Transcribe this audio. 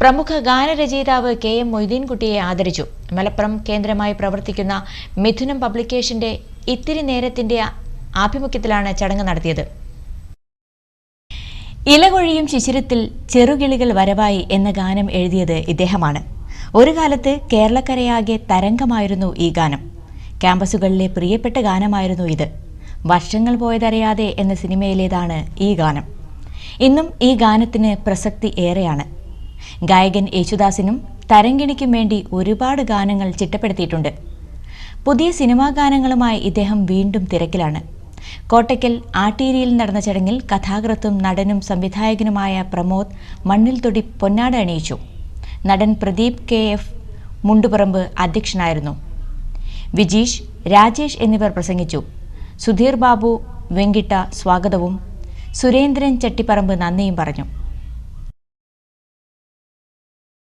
പ്രമുഖ ഗാനരചയിതാവ് K M മൊയ്തീൻകുട്ടിയെ ആദരിച്ചു. മലപ്പുറം കേന്ദ്രമായി പ്രവർത്തിക്കുന്ന മിഥുനം പബ്ലിക്കേഷന്റെ ഇത്തിരി നേരത്തിന്റെ ആഭിമുഖ്യത്തിലാണ് ചടങ്ങ് നടത്തിയത്. ഇലകൊഴിയും ശിശിരത്തിൽ ചെറുകിളികൾ വരവായി എന്ന ഗാനം എഴുതിയത് ഇദ്ദേഹമാണ്. ഒരു കാലത്ത് കേരളക്കരയാകെ തരംഗമായിരുന്നു ഈ ഗാനം. ക്യാമ്പസുകളിലെ പ്രിയപ്പെട്ട ഗാനമായിരുന്നു ഇത്. വർഷങ്ങൾ പോയതറിയാതെ എന്ന സിനിമയിലേതാണ് ഈ ഗാനം. ഇന്നും ഈ ഗാനത്തിന് പ്രസക്തി ഏറെയാണ്. ഗായകൻ യേശുദാസിനും തരങ്കിണിക്കും വേണ്ടി ഒരുപാട് ഗാനങ്ങൾ ചിട്ടപ്പെടുത്തിയിട്ടുണ്ട്. പുതിയ സിനിമാ ഗാനങ്ങളുമായി ഇദ്ദേഹം വീണ്ടും തിരക്കിലാണ്. കോട്ടയ്ക്കൽ ആട്ടീരിയിൽ നടന്ന ചടങ്ങിൽ കഥാകൃത്തും നടനും സംവിധായകനുമായ പ്രമോദ് മണ്ണിൽ തൊടി പൊന്നാട അണിയിച്ചു. നടൻ പ്രദീപ് കെ എഫ് മുണ്ടുപറമ്പ് അധ്യക്ഷനായിരുന്നു. വിജീഷ് രാജേഷ് എന്നിവർ പ്രസംഗിച്ചു. സുധീർ ബാബു വെങ്കിട്ട സ്വാഗതവും സുരേന്ദ്രൻ ചട്ടിപ്പറമ്പ് നന്ദിയും പറഞ്ഞു.